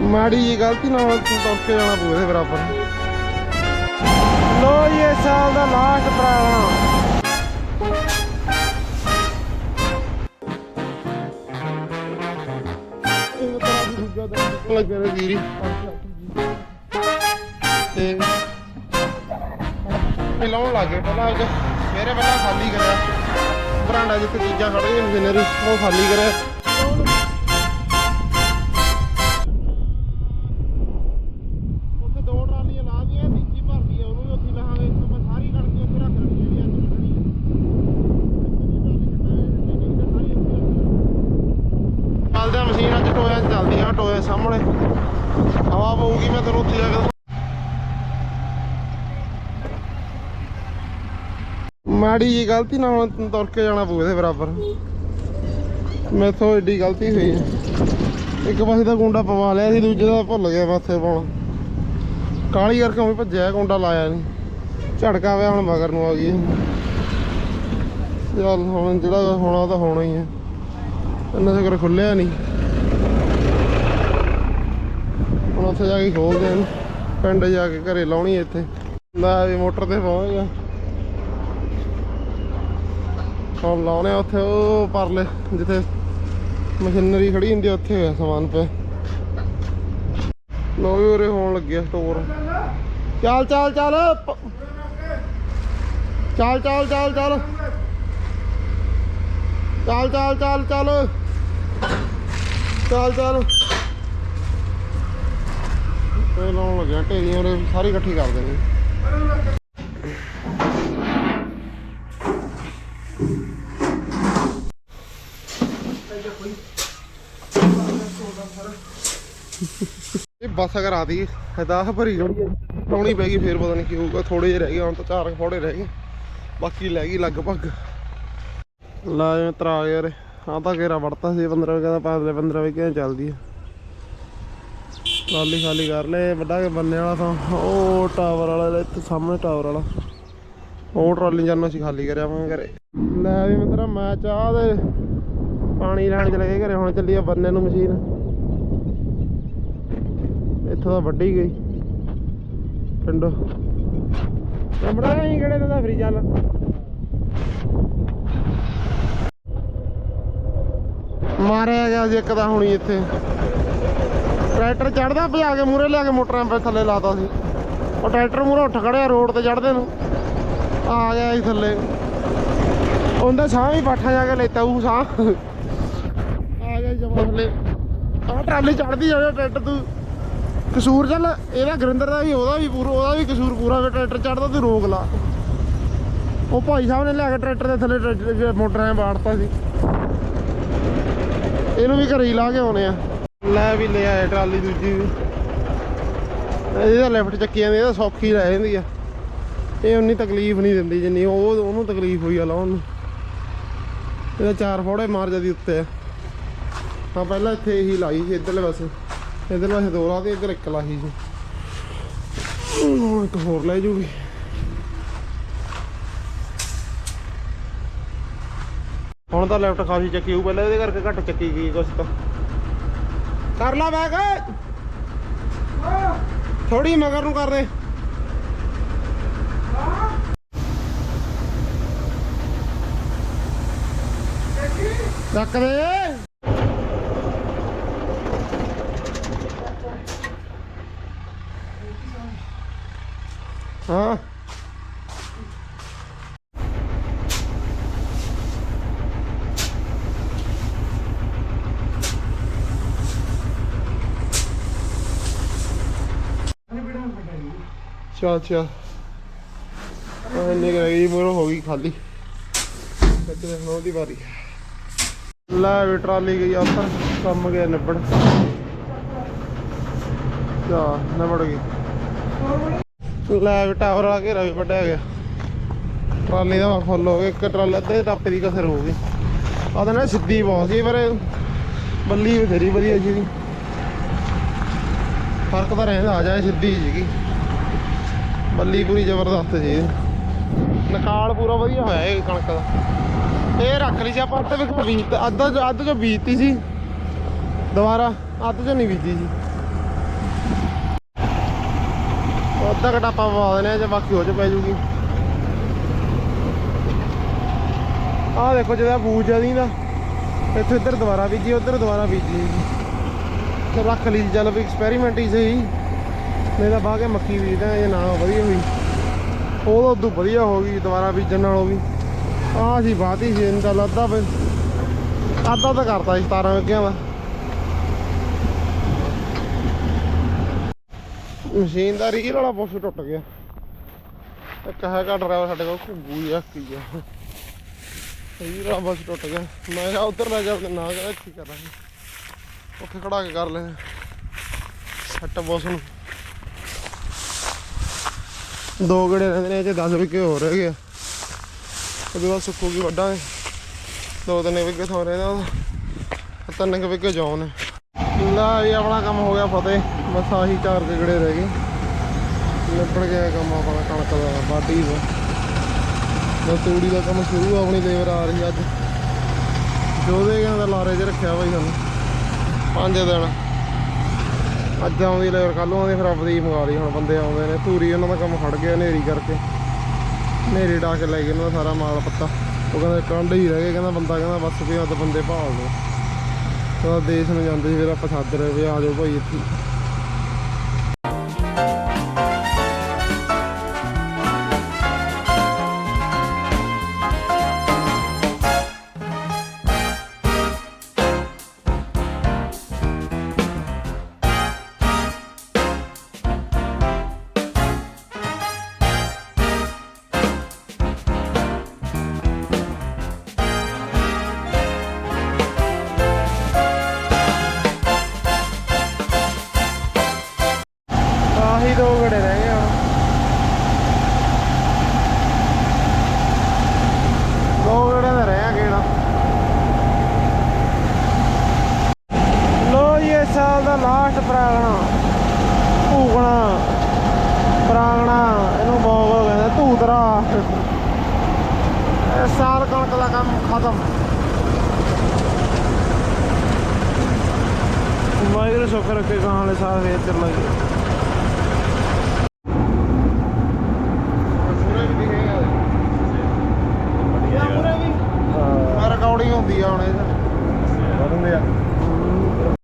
ਮਾੜੀ ਜੀ ਗਲਤੀ ਨਾਲ ਤੁਰ ਕੇ ਜਾਣਾ ਪਊ ਇਹਦੇ ਬਰਾਬਰ। ਲੋ ਇਸ ਸਾਲ ਦਾ ਲਾਸਟ ਪ੍ਰਾਣਾ। ਲੱਗਿਆ ਨੇ ਜੀਰੀ। ਤੇ ਇਹ ਲਾਉਣ ਲੱਗੇ ਪਹਿਲਾਂ ਅੱਜ। ਸਵੇਰੇ ਪਹਿਲਾਂ ਖਾਲੀ ਕਰਿਆ। ਬਰਾਂਡਾ ਜਿੱਥੇ ਚੀਜ਼ਾਂ ਖੜੀਆਂ ਮਸ਼ੀਨਰੀ ਉਹ ਖਾਲੀ ਕਰਿਆ। ਟੋਇਆ ਚੱਲਦੀ ਆ ਟੋਇਆ ਸਾਹਮਣੇ। ਹਵਾ ਪਊਗੀ, ਮੈਂ ਤੈਨੂੰ ਉੱਥੇ ਜਾ ਕੇ ਮਾੜੀ ਜੀ ਗਲਤੀ ਨਾਲ ਤੁਰ ਕੇ ਜਾਣਾ ਪਊ ਇਹਦੇ ਬਰਾਬਰ। ਮੈਥੋਂ ਏਡੀ ਗਲਤੀ ਹੋਈ ਹੈ ਇੱਕ ਪਾਸੇ ਦਾ ਗੁੰਡਾ ਪਵਾ ਲਿਆ ਸੀ, ਦੂਜੇ ਦਾ ਭੁੱਲ ਗਿਆ ਮੱਥੇ ਪਾਉਣਾ। ਕਾਲੀ ਕਰਕੇ ਉਵੇਂ ਭੱਜਿਆ, ਗੁੰਡਾ ਲਾਇਆ ਨਹੀਂ ਝੜਕਾ ਪਿਆ ਹੁਣ ਮਗਰ ਨੂੰ ਆ ਗਈ ਚੱਲ ਹੁਣ ਜਿਹੜਾ ਹੋਣਾ ਤਾਂ ਹੋਣਾ ਹੀ ਹੈ ਇੰਨਾ ਸਿਕਰ ਖੁੱਲਿਆ ਨਹੀਂ ਹੁਣ ਉੱਥੇ ਜਾ ਕੇ ਖੋਲਦੇ ਇਹਨੂੰ ਪਿੰਡ ਜਾ ਕੇ ਘਰੇ ਲਾਉਣੀ ਇੱਥੇ। ਲੈ ਵੀ ਮੋਟਰ ਤੇ ਪਹੁੰਚ ਹੁਣ ਲਾਉਣੇ ਉੱਥੇ, ਉਹ ਪਰਲੇ, ਜਿੱਥੇ ਮਸ਼ੀਨਰੀ ਖੜੀ ਹੁੰਦੀ ਉੱਥੇ ਹੋਇਆ ਸਮਾਨ ਪਿਆ। ਲੋ ਵੀ ਉਰੇ ਹੋਣ ਲੱਗਿਆ ਸਟੋਰ ਚੱਲ ਚੱਲ ਚੱਲ। ਚੱਲ ਚੱਲ ਚੱਲ ਚੱਲ। ਚੱਲ ਚੱਲ ਚੱਲ ਚੱਲ। ਚੱਲ ਚੱਲ। ਇਹ ਲਾਉਣ ਲੱਗਿਆ, ਢੇਰੀਆਂ ਉਰੇ ਸਾਰੀ ਇਕੱਠੀ ਕਰ ਦੇਣੀ। ਇਹ ਬੱਸ ਅਗਰ ਆਦੀ ਹਦਾਹ ਭਰੀ ਜਣੀ ਲਾਉਣੀ ਪੈ ਗਈ, ਫੇਰ ਪਤਾ ਨਹੀਂ ਕੀ ਹੋਊਗਾ ਥੋੜੇ ਜਿਹੇ ਰਹਿ ਗਏ, ਹੁਣ ਤਾਂ ਚਾਰ ਕੁ ਫੋੜੇ ਰਹਿ ਗਏ। ਬਾਕੀ ਲੈ ਗਈ ਲਗਭਗ। ਲਾ ਜਿਵੇਂ ਤਰਾ ਯਾਰ ਆ ਤਾਂ ਘੇਰਾ ਵੜਤਾ ਸੀ 15 ਕਹਿੰਦਾ ਪਾਸਲੇ 15 ਵਜੇ ਕਿਵੇਂ ਚੱਲਦੀ ਆ? ਟਰਾਲੀ ਖਾਲੀ ਕਰ ਲੈ ਵੱਡਾ ਕੇ ਬੰਨੇ ਵਾਲਾ ਤਾਂ ਉਹ ਟਾਵਰ ਵਾਲਾ ਇੱਥੇ ਸਾਹਮਣੇ ਟਾਵਰ ਵਾਲਾ। ਉਹ ਟਰਾਲੀ ਜਾਨੋਂ ਅਸੀਂ ਖਾਲੀ ਕਰਿਆ ਮੈਂ ਘਰੇ। ਲੈ ਵੀ ਮਿੱਤਰਾ, ਮੈਂ ਚਾਹ ਦੇ ਪਾਣੀ ਲੈਣ ਚਲੇ ਗਏ ਘਰੇ, ਹੁਣ ਚੱਲੀ ਆ ਬੰਨੇ ਨੂੰ ਮਸ਼ੀਨ। ਇੱਥੋਂ ਤਾਂ ਵੱਡੀ ਗਈ। ਪਿੰਡੋਂ। ਕੰਬੜਾ ਨਹੀਂ ਕਿਹੜੇ ਦਾ ਫਰੀ ਚੱਲ। ਮਾਰਿਆ ਗਿਆ ਸੀ ਇੱਕ ਤਾਂ ਹੁਣੀ ਇੱਥੇ। ਟਰੈਕਟਰ ਚੜਦਾ ਭਜਾ ਕੇ ਮੂਰੇ ਲਿਆ ਕੇ ਮੋਟਰਾਂ 'ਤੇ ਥੱਲੇ ਲਾਤਾ ਸੀ। ਉਹ ਟਰੈਕਟਰ ਮੂਰੇ ਉੱਠ ਖੜਿਆ ਰੋਡ ਤੇ ਚੜਦੇ ਨੂੰ। ਆ ਗਿਆ ਸੀ ਥੱਲੇ। ਉਹਦਾ ਸਾਹ ਵੀ ਪਾਠਾ ਜਾ ਕੇ ਲੈਤਾ ਉਹ ਸਾਹ। ਆ ਗਿਆ ਜਮਾ ਥੱਲੇ। ਆਹ ਟਰਾਲੀ ਚੜਦੀ ਜਾਵੇ ਟਰੈਕਟਰ ਤੂੰ ਕਸੂਰ ਚੱਲ, ਇਹਦਾ ਗਰਿੰਦਰ ਦਾ ਵੀ, ਉਹਦਾ ਵੀ ਪੂਰਾ, ਉਹਦਾ ਵੀ ਕਸੂਰ ਪੂਰਾ ਵੀ ਟਰੈਕਟਰ ਚੜਦਾ ਤੂੰ ਰੋਕ ਲਾ। ਉਹ ਭਾਈ ਸਾਹਿਬ ਨੇ ਲਿਆ ਕੇ ਟਰੈਕਟਰ ਦੇ ਥੱਲੇ ਟਰੈਕਟਰ ਦੇ ਮੋਟਰਾਂ ਬਾੜਤਾ ਸੀ। ਇਹਨੂੰ ਵੀ ਘਰੇ ਹੀ ਲਾ ਕੇ ਆਉਣੇ ਆ। ਲੈ ਵੀ ਲੈ ਆਏ ਟਰਾਲੀ ਦੂਜੀ ਵੀ। ਇਹਦਾ ਲੈਫਟ ਚੱਕੀ ਜਾਂਦੀ ਇਹਦਾ ਸੌਖੀ ਰਹਿ ਜਾਂਦੀ ਆ। ਇਹ ਉਨੀ ਤਕਲੀਫ ਨਹੀਂ ਦਿੰਦੀ ਜਿੰਨੀ, ਉਹ ਉਹਨੂੰ ਤਕਲੀਫ ਹੋਈ ਆ ਲਾਉਣ ਨੂੰ। ਇਹਦਾ ਚਾਰ ਫੋੜੇ ਮਾਰ ਜਾਂਦੀ ਉੱਤੇ। ਹਾਂ, ਪਹਿਲਾਂ ਇੱਥੇ ਇਹੀ ਲਾਈ ਸੀ, ਇੱਧਰਲੇ ਪਾਸੇ। ਇੱਧਰਲੇ ਪਾਸੇ ਦੋ ਲਾ ਤੇ ਇੱਧਰ ਇੱਕ ਲਾਈ ਸੀ। ਇੱਕ ਹੋਰ ਲੈ ਜੂਗੀ। ਹੁਣ ਤਾਂ ਲੈਫਟ ਖਾਸੀ ਚੱਕੀ ਹੋਊ, ਪਹਿਲਾਂ ਇਹਦੇ ਕਰਕੇ ਘੱਟ ਚੱਕੀ ਗਈ ਕੁਛ ਤਾਂ। ਕਰ ਲਾ ਬੈਗ। ਥੋੜੀ ਮਗਰ ਨੂੰ ਕਰ ਦੇ। ਚੱਕ ਦੇ ਹਾਂ ਚਾ ਚਾ ਇੰਨੇ ਗਈ ਮੋਰ ਹੋ ਗਈ ਖਾਲੀ। ਕਿਤੇ ਹੁਣ ਉਹਦੀ ਵਾਰੀ ਲੈ ਵੀ ਟਰਾਲੀ ਗਈ ਆਫਰ ਕੰਮ ਗਿਆ ਨਿਬੜ। ਚਾ ਨਿਬੜ ਗਈ। ਲੈ ਵੀ ਟਾਵਰ ਵਾਲਾ ਘੇਰਾ ਵੀ ਵੱਡਾ ਗਿਆ। ਟਰਾਲੀ ਦਾ ਫੁੱਲ ਹੋ ਗਿਆ, ਇੱਕ ਟਰਾਲੀ, ਅੱਧੇ ਟਾਪੇ ਦੀ ਕਸਰ ਹੋ ਗਈ। ਆ ਤਾਂ ਨਾ ਸਿੱਧੀ ਬਹੁਤ ਸੀ, ਪਰ ਬੱਲੀ ਬਥੇਰੀ ਵਧੀਆ ਜੀ ਫ਼ਰਕ ਤਾਂ ਰਹਿੰਦਾ, ਆ ਜਾਏ ਸਿੱਧੀ ਸੀਗੀ ਬੱਲੀ ਪੂਰੀ ਜ਼ਬਰਦਸਤ ਜੀ। ਨਕਾਲ ਪੂਰਾ ਵਧੀਆ ਹੋਇਆ ਇਹ ਕਣਕ ਦਾ। ਇਹ ਰੱਖ ਲਈ ਸੀ ਆਪਾਂ, ਅੱਧ ਵਿੱਚ ਬੀਜ ਅੱਧ ਅੱਧ ਜੋ ਬੀਜਤੀ ਸੀ। ਦੁਬਾਰਾ ਅੱਧ ਚ ਨਹੀਂ ਬੀਜੀ ਸੀ ਅੱਧਾ ਘਟਾ ਆਪਾਂ ਪਵਾ ਦੇਣੇ ਆ ਜੇ ਬਾਕੀ ਹੋ ਚ ਪੈ ਜੂਗੀ। ਆਹ ਦੇਖੋ ਜਿਹਦਾ ਬੂਜ ਆ ਦੀ ਦਾ ਇੱਥੇ ਇੱਧਰ ਦੁਬਾਰਾ ਬੀਜੀ, ਉੱਧਰ ਦੁਬਾਰਾ ਬੀਜੀ ਤੇ ਰੱਖ ਲਈ ਚੱਲ ਵੀ ਐਕਸਪੈਰੀਮੈਂਟ ਹੀ ਸਹੀ। ਨਹੀਂ ਤਾਂ ਬਾਹ ਕੇ ਮੱਕੀ ਬੀਜਦਾ ਇਹ ਨਾ ਵਧੀਆ ਹੋਈ ਉਹ ਤਾਂ ਉਦੋਂ ਵਧੀਆ ਹੋ ਗਈ, ਦੁਬਾਰਾ ਬੀਜਣ ਨਾਲੋਂ ਵੀ। ਆਹ ਸੀ ਬਾਤੀ ਸੀ, ਇਹਨਾਂ ਦਾ ਅੱਧਾ ਅੱਧਾ ਤਾਂ ਕਰਤਾ ਸੀ 17 ਵਿੱਗਿਆਂ ਦਾ ਮਸ਼ੀਨ ਦਾ ਰੀਲ ਵਾਲਾ ਬੁਸ਼ ਟੁੱਟ ਗਿਆ। ਇੱਕ ਹੈਗਾ ਡਰਾਈਵਰ ਸਾਡੇ ਕੋਲ, ਘੁੱਗੂ ਜਿਹਾ ਕੀ ਆ। ਰੀਲ ਵਾਲਾ ਬੁਸ਼ ਟੁੱਟ ਗਿਆ। ਮੈਂ ਕਿਹਾ ਉਧਰ ਲੈ ਜਾ ਨਾ ਕਹਿੰਦਾ ਕੀ ਕਰਾਂਗੇ। ਉੱਥੇ ਖੜਾ ਕੇ ਕਰ ਲੈ। ਸੱਟ ਬੁਸ਼ ਨੂੰ। ਦੋ ਗੜੇ ਰਹਿੰਦੇ ਨੇ ਇਹ 'ਚ 10 ਵਿਕੇ ਹੋ ਰਹੇ ਆ ਉਹਦੇ ਬਾਅਦ ਸੁੱਕੂਗੀ ਵੱਡਾਂਗੇ ਦੋ ਤਿੰਨ ਵਿਕੇ ਥਾਂ ਰਹਿੰਦਾ ਉਹਦਾ। ਤਿੰਨ ਕੁ ਵਿਕੇ ਜੌਨ ਲਾ ਵੀ ਆਪਣਾ ਕੰਮ ਹੋ ਗਿਆ ਫਤਿਹ। ਬਸ ਆਹੀ ਚਾਰ ਗੜੇ ਰਹਿ ਗਏ। ਨਿਬੜ ਗਿਆ ਕੰਮ ਆਪਣਾ ਕਣਕ ਦਾ ਬਾਡੀ ਦਾ। ਬਸ ਤੂੜੀ ਦਾ ਕੰਮ ਸ਼ੁਰੂ ਆਪਣੀ ਲੇਬਰ ਆ ਰਹੀ ਅੱਜ। ਜੋਦੇ ਕਹਿੰਦਾ ਲਾਰੇ 'ਚ ਰੱਖਿਆ ਬਾਈ ਸਾਨੂੰ। ਪੰਜ ਦਿਨ। ਅੱਜ ਆਉਂਦੀ ਲੇਬਰ ਕੱਲ ਆਉਂਦੀ, ਫਿਰ ਆਪਦੀ ਮੰਗਾ ਲਈ, ਹੁਣ ਬੰਦੇ ਆਉਂਦੇ ਨੇ। ਧੂਰੀ ਉਹਨਾਂ ਦਾ ਕੰਮ ਖੜ ਗਿਆ ਹਨੇਰੀ ਕਰਕੇ। ਹਨੇਰੀ ਡਾ ਕੇ ਲੈ ਗਏ ਉਹਨਾਂ ਦਾ ਸਾਰਾ ਮਾਲ ਪੱਤਾ। ਉਹ ਕਹਿੰਦਾ ਕੰਡ ਹੀ ਰਹਿ ਗਏ, ਕਹਿੰਦਾ ਬੰਦਾ ਕਹਿੰਦਾ ਬਸ ਵੀ ਹੱਦ ਬੰਦੇ ਭਾਲ ਲਓ। ਤਾਂ ਦੇਸ਼ ਨੂੰ ਜਾਂਦੇ ਸੀ, ਫਿਰ ਆਪਾਂ ਸੱਦ ਰਹੇ ਵੀ ਆ ਜਾਓ ਭਾਈ ਇੱਥੇ। ਦੋ ਘੜੇ ਰਹਿ ਗਏ ਹੁਣ। ਦੋ ਘੜੇ ਦਾ ਰਹਿ ਗੇੜਾ ਲੋ ਜੀ, ਇਸ ਸਾਲ ਦਾ ਲਾਸਟ ਪ੍ਰਾਗਣਾ। ਭੂਗਣਾ। ਪ੍ਰਾਗਣਾ, ਇਹਨੂੰ ਬੋਗ ਕਹਿੰਦੇ, ਧੂਤਰਾ। ਇਸ ਸਾਲ ਕਣਕ ਦਾ ਕੰਮ ਖਤਮ। ਵਾਹਿਗੁਰੂ, ਸੁੱਖ ਰੱਖੇ ਗਾਂ ਵਾਲੇ ਸਾਲ ਫੇਰ ਚੱਲਾਂਗੇ